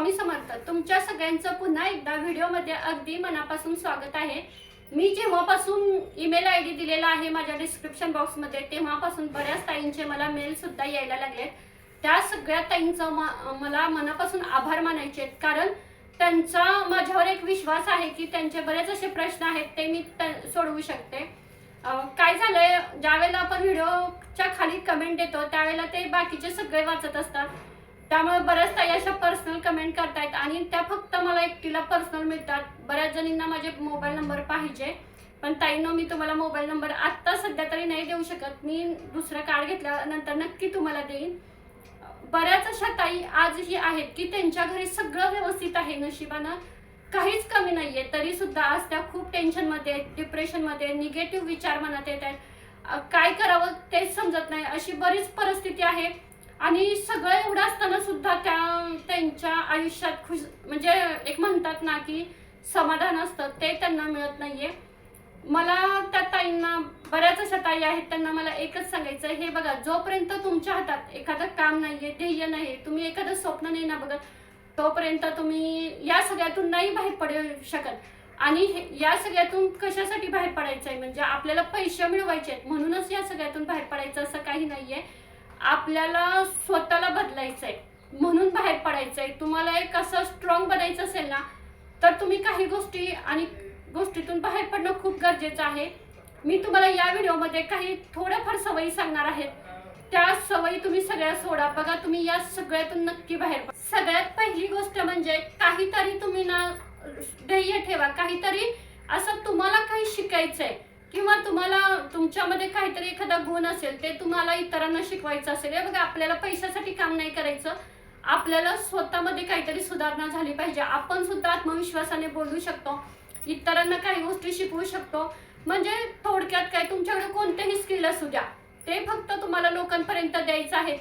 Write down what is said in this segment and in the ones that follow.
स्वामी समर्थ तुमच्या सगळ्यांचं पुन्हा एकदा व्हिडिओमध्ये अगदी मनापासून स्वागत आहे. मी जेव्हापासून ईमेल आय डी दिलेला आहे माझ्या डिस्क्रिप्शन बॉक्समध्ये तेव्हापासून बऱ्याच ताईंचे मला मेल सुद्धा यायला लागले त्या सगळ्या ताईंचं म- मला मनापासून आभार मानायचे आहेत. कारण त्यांचा माझ्यावर एक विश्वास आहे की त्यांचे बरेच असे प्रश्न आहेत ते मी सोडवू शकते. काय झालंय ज्यावेळेला आपण व्हिडिओच्या खाली कमेंट देतो त्यावेळेला ते बाकीचे सगळे वाचत असतात. त्यामुळे बऱ्याच ताई अशा पर्सनल कमेंट करतायत आणि त्या फक्त मला एकटीला पर्सनल मिळतात. बऱ्याच जणींना माझे मोबाईल नंबर पाहिजे. पण ताईंनो मी तुम्हाला मोबाईल नंबर आत्ता सध्या तरी नाही देऊ शकत. मी दुसरं कार्ड घेतल्यानंतर नक्की तुम्हाला देईन. बऱ्याच अशा ताई आजही आहेत की त्यांच्या घरी सगळं व्यवस्थित आहे नशिबानं. काहीच कमी नाहीये. तरी सुद्धा आज त्या खूप टेन्शनमध्ये आहेत डिप्रेशनमध्ये निगेटिव्ह विचार मनात येत आहेत. काय करावं तेच समजत नाही. अशी बरीच परिस्थिती आहे. आणि सगळं एवढं असताना सुद्धा त्या त्यांच्या आयुष्यात खुश म्हणजे एक म्हणतात ना की समाधान असतं ते त्यांना मिळत नाहीये. मला त्या ताईंना बऱ्याच अशा ताई आहेत त्यांना मला एकच सांगायचं आहे, हे बघा जोपर्यंत तुमच्या हातात एखादं काम नाहीये ध्येय नाही तुम्ही एखादं स्वप्न नाही ना बघत तोपर्यंत तुम्ही या सगळ्यातून नाही बाहेर पडू शकत. आणि हे- या सगळ्यातून कशासाठी बाहेर पडायचं आहे म्हणजे आपल्याला पैसे मिळवायचे आहेत म्हणूनच या सगळ्यातून बाहेर पडायचं असं काही नाहीये. आपल्याला स्वतःला बदलायचं आहे म्हणून बाहेर पडायचं आहे तुम्हाला एक असं स्ट्रॉंग बनायचं असेल ना तर तुम्ही काही गोष्टी आणि गोष्टीतून बाहेर पडणं खूप गरजेचं आहे. मी तुम्हाला या व्हिडिओमध्ये काही थोड्याफार सवयी सांगणार आहेत. त्या सवयी तुम्ही सगळ्या सोडा. बघा तुम्ही या सगळ्यातून नक्की बाहेर पडा. सगळ्यात पहिली गोष्ट म्हणजे काहीतरी तुम्ही ना ध्येय ठेवा. काहीतरी असं तुम्हाला काही शिकायचं आहे किंवा तुम्हाला तुमच्यामध्ये काहीतरी एखादा गुण असेल ते तुम्हाला इतरांना शिकवायचं असेल. हे बघा आपल्याला पैशासाठी काम नाही करायचं. आपल्याला स्वतःमध्ये काहीतरी सुधारणा झाली पाहिजे. आपण सुद्धा आत्मविश्वासाने बोलू शकतो. इतरांना काही गोष्टी शिकवू शकतो. म्हणजे थोडक्यात काय तुमच्याकडे कोणतेही स्किल असू द्या. ते फक्त तुम्हाला लोकांपर्यंत द्यायचं आहे.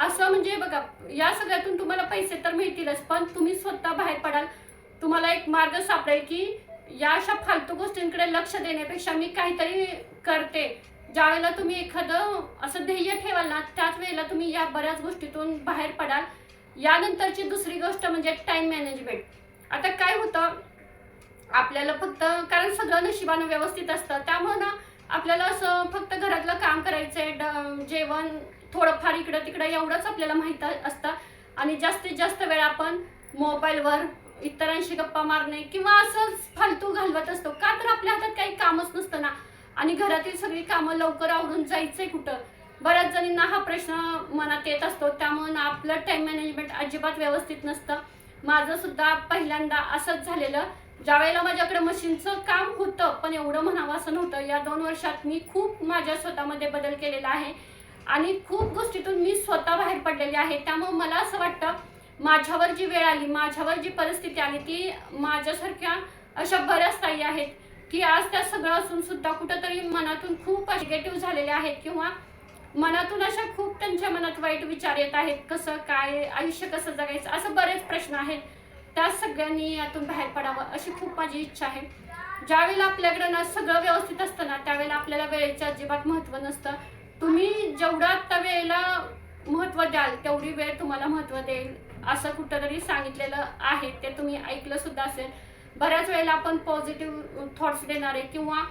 असं म्हणजे बघा या सगळ्यातून तुम्हाला पैसे तर मिळतीलच पण तुम्ही स्वतः बाहेर पडाल. तुम्हाला एक मार्ग सापडेल की या अशा फालतू गोष्टींकडे लक्ष देण्यापेक्षा मी काहीतरी करते. ज्या वेळेला तुम्ही एखादं असं ध्येय ठेवाल ना त्याच वेळेला तुम्ही या बऱ्याच गोष्टीतून बाहेर पडाल. यानंतरची दुसरी गोष्ट म्हणजे टाईम मॅनेजमेंट आता काय होतं आपल्याला फक्त कारण सगळं नशिबानं व्यवस्थित असतं त्यामुळं ना आपल्याला असं फक्त घरातलं काम करायचंय ड- जेवण थोडंफार इकडं तिकडं एवढंच आपल्याला माहीत असतं. आणि जास्तीत जास्त वेळ आपण मोबाईलवर इतरांशी गप्पा मारणे किंवा असंच फालतू घालवत असतो. का तर आपल्या हातात काही कामच नसतं ना. आणि घरातील सगळी कामं लवकर आवरून जायचंय कुठं? बऱ्याच जणींना हा प्रश्न मनात येत असतो. त्यामुळे ना आपलं टाईम मॅनेजमेंट अजिबात व्यवस्थित नसतं. माझं सुद्धा पहिल्यांदा असंच झालेलं. ज्यावेळेला माझ्याकडे मशीनचं काम होतं पण एवढं म्हणावं असं नव्हतं. या दोन वर्षात मी खूप माझ्या स्वतःमध्ये बदल केलेला आहे. आणि खूप गोष्टीतून मी स्वतः बाहेर पडलेली आहे. त्यामुळे मला असं वाटतं माझ्यावर जी वेळ आली माझ्यावर जी परिस्थिती आली ती माझ्यासारख्या अशा बऱ्याच ताई आहेत की आज त्या सगळं असून सुद्धा कुठंतरी मनातून खूप निगेटिव्ह झालेल्या आहेत किंवा मनातून अशा खूप त्यांच्या मनात वाईट विचार येत आहेत कसं काय आयुष्य कसं जगायचं असं बरेच प्रश्न आहेत. त्या सगळ्यांनी यातून बाहेर पडावं अशी खूप माझी इच्छा आहे. ज्यावेळेला आपल्याकडे ना सगळं व्यवस्थित असतं ना त्यावेळेला आपल्याला वेळेचं अजिबात महत्त्व नसतं. तुम्ही जेवढं त्या वेळेला महत्त्व द्याल तेवढी वेळ तुम्हाला महत्त्व देईल. असं कुठंतरी सांगितलेलं आहे ते तुम्ही ऐकलं सुद्धा असेल. बऱ्याच वेळेला आपण पॉझिटिव्ह थॉट्स देणारे किंवा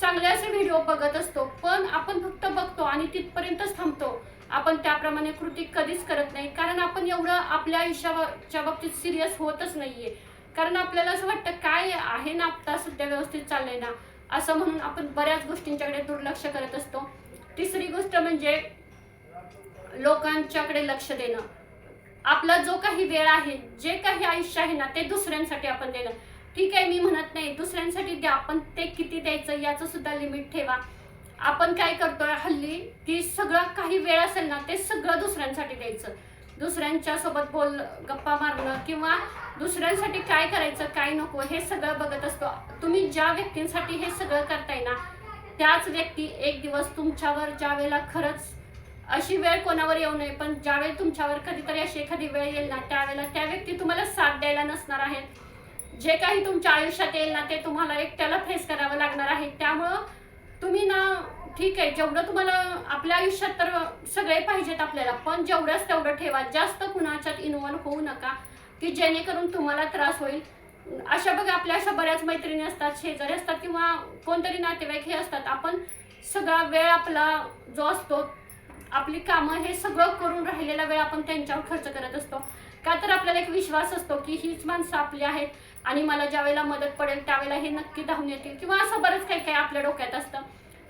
चांगले असे व्हिडिओ बघत असतो पण आपण फक्त बघतो आणि तिथपर्यंतच थांबतो. आपण त्याप्रमाणे कृती कधीच करत नाही कारण आपण एवढं आपल्या आयुष्याच्या बाबतीत सिरियस होतच नाहीये. कारण आपल्याला असं वाटतं काय आहे ना आता सध्या व्यवस्थित चाललंय ना असं म्हणून आपण बऱ्याच गोष्टींच्याकडे दुर्लक्ष करत असतो. तिसरी गोष्ट म्हणजे लोकांच्याकडे लक्ष देणं. आपला जो काही वेळ आहे जे काही आयुष्य आहे ना ते दुसऱ्यांसाठी आपण देणं. ठीक आहे मी म्हणत नाही दुसऱ्यांसाठी द्या पण ते किती द्यायचं याचं सुद्धा लिमिट ठेवा. आपण काय करतोय हल्ली की सगळं काही वेळ असेल ना ते सगळं दुसऱ्यांसाठी द्यायचं. दुसऱ्यांच्या सोबत बोल गप्पा मारणं किंवा दुसऱ्यांसाठी काय करायचं काय नको हे सगळं बघत असतो. तुम्ही ज्या व्यक्तींसाठी हे सगळं करताय ना त्याच व्यक्ती एक दिवस तुमच्यावर ज्या वेळेला खरंच अशी वेळ कोणावर येऊ नये पण ज्यावेळी तुमच्यावर कधीतरी अशी एखादी वेळ येईल ना त्यावेळेला त्या व्यक्ती तुम्हाला साथ द्यायला नसणार आहेत. जे काही तुमच्या आयुष्यात येईल ना ते तुम्हाला एकट्याला फेस करावं लागणार आहे. त्यामुळं तुम्ही ना ठीक आहे जेवढं तुम्हाला आपल्या आयुष्यात तर सगळे पाहिजेत आपल्याला पण जेवढंच तेवढं ठेवा. जास्त कुणाच्यात इन्व्हॉल्व होऊ नका की जेणेकरून तुम्हाला त्रास होईल. अशा बघा आपल्या अशा बऱ्याच मैत्रिणी असतात शेजारी असतात किंवा कोणतरी नातेवाईक हे असतात. आपण सगळा वेळ आपला जो असतो आपली कामं हे सगळं करून राहिलेला वेळ आपण त्यांच्यावर खर्च करत असतो. का तर आपल्याला एक विश्वास असतो की हीच माणसं आपली आहेत आणि मला ज्या वेळेला मदत पडेल त्यावेळेला हे नक्की धावून येतील किंवा असं बरंच काही काही आपल्या डोक्यात असतं.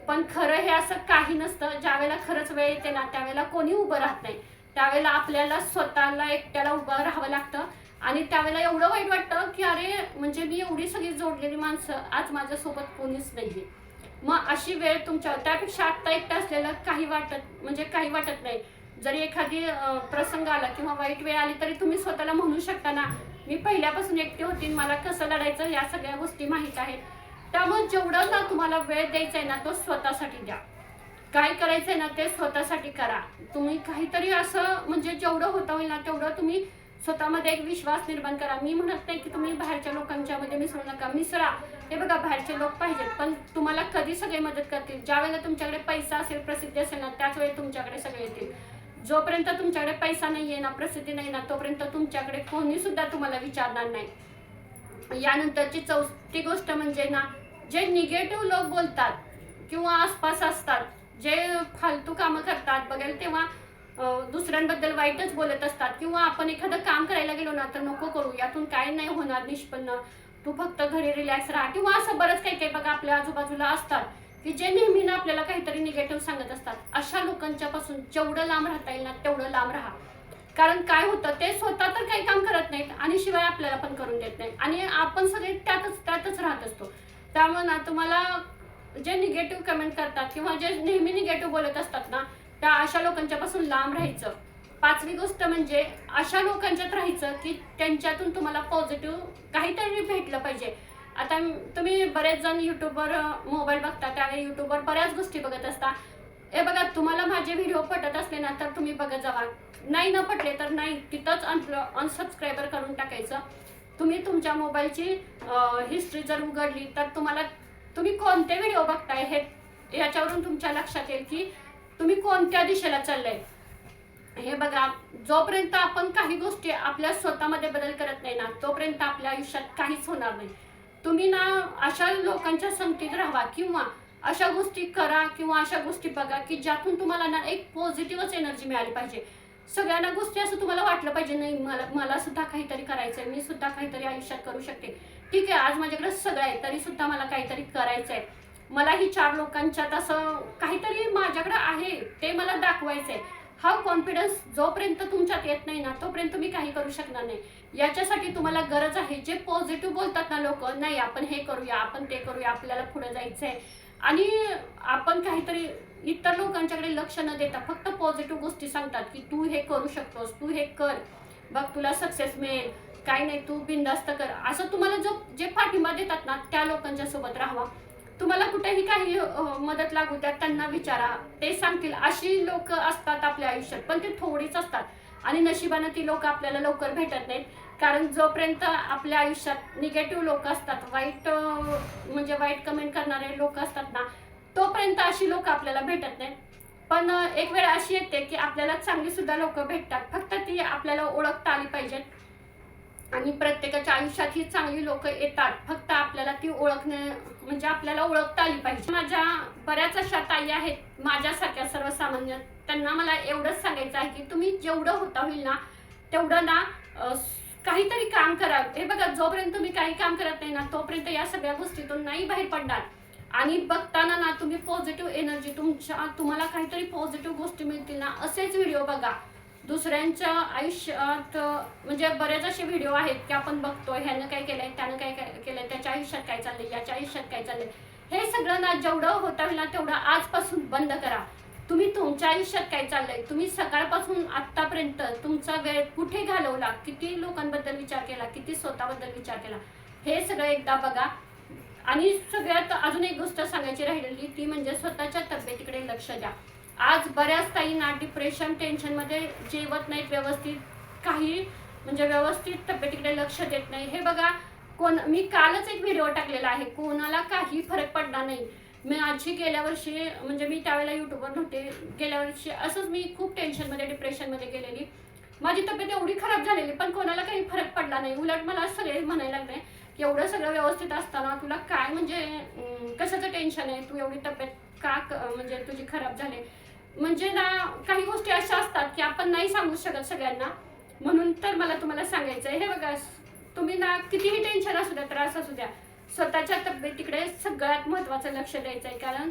पण खरं हे असं काही नसतं. ज्या वेळेला खरंच वेळ येते ना त्यावेळेला कोणी उभं राहत नाही. त्यावेळेला आपल्याला स्वतःला एकट्याला उभं राहावं लागतं. आणि त्यावेळेला एवढं वाईट वाटतं की अरे म्हणजे मी एवढी सगळी जोडलेली माणसं आज माझ्यासोबत कोणीच नाही आहे मग अशी वेळ तुमच्या त्यापेक्षा आत्ता एकटं असलेलं काही वाटत म्हणजे काही वाटत नाही. जरी एखादी प्रसंग आला किंवा वाईट वेळ आली तरी तुम्ही स्वतःला म्हणू शकता ना मी पहिल्यापासून एकटी होती मला कसं लढायचं या सगळ्या गोष्टी माहीत आहेत. त्यामुळे जेवढं ना तुम्हाला वेळ द्यायचा आहे ना तो स्वतःसाठी द्या. काय करायचंय ना ते स्वतःसाठी करा. तुम्ही काहीतरी असं म्हणजे जेवढं होता होईल ना तेवढं तुम्ही स्वतःमध्ये एक विश्वास निर्माण करा. मी म्हणत नाही की तुम्ही बाहेरच्या लोकांना मध्ये मिसळू नका मिसळा. हे बघा बाहेरचे लोक पाहिजेत पण तुम्हाला कधी सगळे मदत करतील? ज्या वेळेला तुमच्याकडे पैसा असेल प्रसिद्धी असेल ना त्याच वेळी तुमच्याकडे सगळे येतील. जोपर्यंत तुमच्याकडे पैसा नाहीये ना प्रसिद्धी नाही ना तोपर्यंत तुमच्याकडे कोणी सुद्धा तुम्हाला विचारणार नाही. यानंतरची चौथी गोष्ट म्हणजे ना जे निगेटिव्ह लोक बोलतात किंवा आसपास असतात जे फालतू कामं करतात बघेल तेव्हा दुसऱ्यांबद्दल वाईटच बोलत असतात. किंवा आपण एखादं काम करायला गेलो ना तर नको करू यातून काय नाही होणार निष्पन्न. तू फक्त घरी रिलॅक्स राहा. किंवा असं बरंच काही काही बघा आपल्या आजूबाजूला असतात की जे नेहमी ना आपल्याला काहीतरी निगेटिव्ह सांगत असतात. अशा लोकांच्या पासून जेवढं लांब राहता येईल ना तेवढं लांब राहा. कारण काय होतं ते स्वतः तर काही काम करत नाहीत आणि शिवाय आपल्याला पण करून देत नाहीत. आणि आपण सगळे त्यातच त्यातच राहत असतो. त्यामुळे ना तुम्हाला जे निगेटिव्ह कमेंट करतात किंवा जे नेहमी निगेटिव्ह बोलत असतात ना त्या अशा लोकांच्या पासून लांब राहायचं. पाचवी गोष्ट म्हणजे अशा लोकांच्यात राहायचं की त्यांच्यातून तुम्हाला पॉझिटिव्ह काहीतरी भेटलं पाहिजे. आता तुम्ही बरेच जण युट्यूबवर मोबाईल बघता त्यावेळी युट्यूबवर बऱ्याच गोष्टी बघत असता. हे बघा तुम्हाला माझे व्हिडिओ पटत असले ना तर तुम्ही बघत जावा. नाही न पटले तर नाही तिथंच अनसबस्क्रायबर करून टाकायचं. तुम्ही तुमच्या मोबाईलची हिस्ट्री जर उघडली तर तुम्हाला तुम्ही कोणते व्हिडिओ बघताय हे याच्यावरून तुमच्या लक्षात येईल की तुम्ही कोणत्या दिशेला चाललाय. हे बघा जोपर्यंत आपण काही गोष्टी आपल्या स्वतःमध्ये बदल करत नाही ना तोपर्यंत आपल्या आयुष्यात काहीच होणार नाही. तुम्ही ना अशा लोकांच्या संगतीत राहा किंवा अशा गोष्टी करा किंवा अशा गोष्टी बघा की ज्यातून तुम्हाला ना एक पॉझिटिव्हच एनर्जी मिळाली पाहिजे. सगळ्यांना गोष्टी असं तुम्हाला वाटलं पाहिजे नाही मला मला सुद्धा काहीतरी करायचं आहे मी सुद्धा काहीतरी आयुष्यात करू शकते. ठीक आहे आज माझ्याकडे सगळं आहे तरी सुद्धा मला काहीतरी करायचं आहे मलाही चार लोकांच्यात असं काहीतरी माझ्याकडे आहे ते मला दाखवायचं आहे हा कॉन्फिडन्स जोपर्यंत तुमच्यात येत नाही ना तोपर्यंत तुम्ही काही करू शकणार नाही. याच्यासाठी तुम्हाला गरज आहे जे पॉझिटिव्ह बोलतात ना लोक नाही आपण हे करूया आपण ते करूया आपल्याला पुढे जायचंय. आणि आपण काहीतरी इतर लोकांच्याकडे लक्ष न देता फक्त पॉझिटिव्ह गोष्टी सांगतात की तू हे करू शकतोस तू हे कर. बघ तुला सक्सेस मिळेल. काही नाही तू बिंदास्त कर. असं तुम्हाला जो जे पाठिंबा देतात ना त्या लोकांच्या सोबत राहावा. तुम्हाला कुठेही काही मदत लागू द्या त्यांना विचारा. ते सांगतील. अशी लोक असतात आपल्या आयुष्यात पण ते थोडीच असतात. आणि नशिबानं ती लोक आपल्याला लवकर भेटत नाहीत. कारण जोपर्यंत आपल्या आयुष्यात निगेटिव्ह लोक असतात वाईट म्हणजे वाईट कमेंट करणारे लोक असतात ना तोपर्यंत अशी लोक आपल्याला भेटत नाहीत. पण एक वेळ अशी येते की आपल्याला चांगली सुद्धा लोक भेटतात. फक्त ती आपल्याला ओळखता आली पाहिजेत. आणि प्रत्येकाच्या आयुष्यात ही चांगली लोक येतात. फक्त आपल्याला ती ओळखणे म्हणजे आपल्याला ओळखता आली पाहिजे. माझ्या बऱ्याच अशा ताई आहेत माझ्यासारख्या सर्वसामान्य. त्यांना मला एवढंच सांगायचं आहे की तुम्ही जेवढं होता होईल ना तेवढं ना काहीतरी काम करा. हे बघा जोपर्यंत तुम्ही काही काम करत नाही ना तोपर्यंत या सगळ्या गोष्टीतून नाही बाहेर पडणार. आणि बघताना ना तुम्ही पॉझिटिव्ह एनर्जी तुमच्या तुम्हाला काहीतरी पॉझिटिव्ह गोष्टी मिळतील ना असेच व्हिडिओ बघा. दुसऱ्यांच्या आयुष्यात म्हणजे बरेच असे व्हिडिओ आहेत की आपण बघतोय ह्यानं काय केलंय त्यानं काय काय केलंय त्याच्या आयुष्यात काय चाललंय याच्या आयुष्यात काय चाललंय. हे सगळं ना जेवढं होता होईल ना तेवढं आजपासून बंद करा. तुम्ही तुमच्या आयुष्यात काय चाललंय? तुम्ही सकाळपासून आतापर्यंत तुमचा वेळ कुठे घालवला? किती लोकांबद्दल विचार केला? किती स्वतःबद्दल विचार केला? हे सगळं एकदा बघा. आणि सगळ्यात अजून एक गोष्ट सांगायची राहिलेली ती म्हणजे स्वतःच्या तब्येतीकडे लक्ष द्या. आज बऱ्याच ताईंना डिप्रेशन टेन्शनमध्ये जेवत नाहीत व्यवस्थित. काही म्हणजे व्यवस्थित तब्येतीकडे लक्ष देत नाही. हे बघा कोण मी कालच एक व्हिडिओ टाकलेला आहे. कोणाला काही फरक पडला नाही. मी आजी गेल्या वर्षी म्हणजे मी त्यावेळेला युट्यूबवर नव्हते. गेल्या वर्षी असंच मी खूप टेन्शनमध्ये डिप्रेशनमध्ये गेलेली. माझी तब्येत एवढी खराब झालेली पण कोणाला काही फरक पडला नाही. उलट मला सगळे म्हणायला लागले की एवढं सगळं व्यवस्थित असताना तुला काय म्हणजे कशाचं टेन्शन आहे? तू एवढी तब्येत का क- म्हणजे तुझी खराब झाली? म्हणजे ना काही गोष्टी अशा असतात की आपण नाही सांगू शकत सगळ्यांना. म्हणून तर मला तुम्हाला सांगायचं आहे हे बघा तुम्ही ना कितीही टेन्शन असू द्या त्रास असू द्या स्वतःच्या तब्येतीकडे सगळ्यात महत्त्वाचं लक्ष द्यायचं आहे. कारण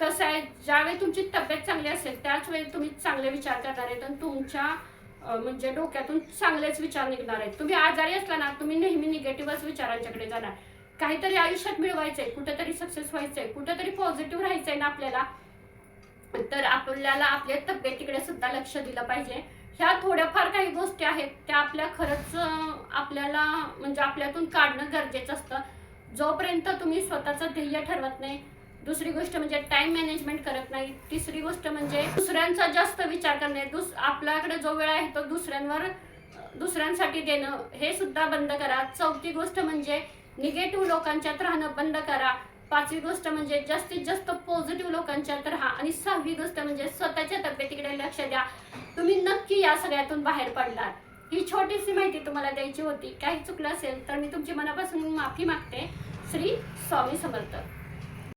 कसं आहे ज्यावेळी तुमची तब्येत चांगली असेल त्याच वेळी तुम्ही चांगले विचार करणार आहेत आणि तुमच्या म्हणजे डोक्यातून चांगलेच विचार निघणार आहेत. तुम्ही आजारी असला ना तुम्ही नेहमी निगेटिव्हच विचारांच्याकडे जाणार. काहीतरी आयुष्यात मिळवायचंय कुठेतरी सक्सेस व्हायचंय कुठेतरी पॉझिटिव्ह राहायचंय ना आपल्याला. तर आपल्याला आपल्या तब्येतीकडे सुद्धा लक्ष दिलं पाहिजे. ह्या थोड्याफार काही गोष्टी आहेत त्या आपल्या खरंच आपल्याला म्हणजे आपल्यातून काढणं गरजेचं असतं. जोपर्यंत तुम्ही स्वतःचं ध्येय ठरवत नाही दुसरी गोष्ट म्हणजे टाइम मॅनेजमेंट करत नाही तिसरी गोष्ट म्हणजे दुसऱ्यांचा जास्त विचार करणे दुस आपल्याकडे जो वेळ आहे तो दुसऱ्यांवर दुसऱ्यांसाठी देणं हे सुद्धा बंद करा. चौथी गोष्ट म्हणजे निगेटिव्ह लोकांच्यात राहणं बंद करा. पाचवी गोष्ट म्हणजे जास्तीत जास्त पॉझिटिव्ह लोकांच्यात राहा आणि सहावी गोष्ट म्हणजे स्वतःच्या तब्येतीकडे लक्ष द्या. तुम्ही नक्की या सगळ्यातून बाहेर पडलात. ही छोटीशी माहिती तुम्हाला द्यायची होती. काही चुकलं असेल तर मी तुमची मनापासून माफी मागते. श्री स्वामी समर्थ.